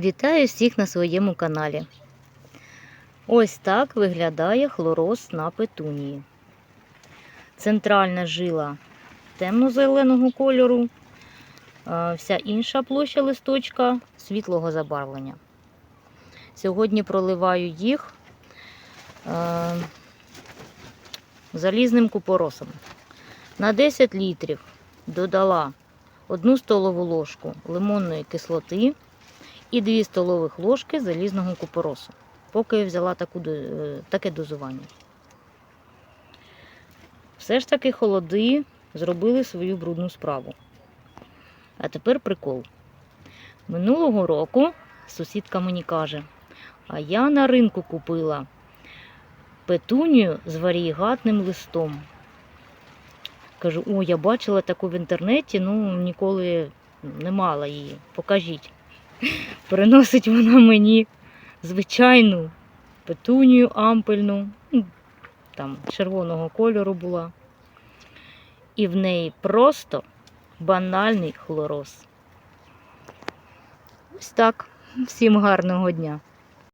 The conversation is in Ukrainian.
Вітаю всіх на своєму каналі. Ось так виглядає хлороз на петунії. Центральна жила темно-зеленого кольору, вся інша площа листочка світлого забарвлення. Сьогодні проливаю їх е, залізним купоросом. На 10 літрів додала 1 столову ложку лимонної кислоти і 2 столових ложки залізного купоросу. Поки я взяла таку, е, таке дозування. Все ж таки холоди зробили свою брудну справу. А тепер прикол. Минулого року сусідка мені каже, а я на ринку купила петунію з варієгатним листом. Кажу, о, я бачила таку в інтернеті, ну ніколи не мала її. Покажіть. Приносить вона мені звичайну петунію ампельну, ну, там червоного кольору була. І в неї просто банальний хлороз. Ось так. Всім гарного дня.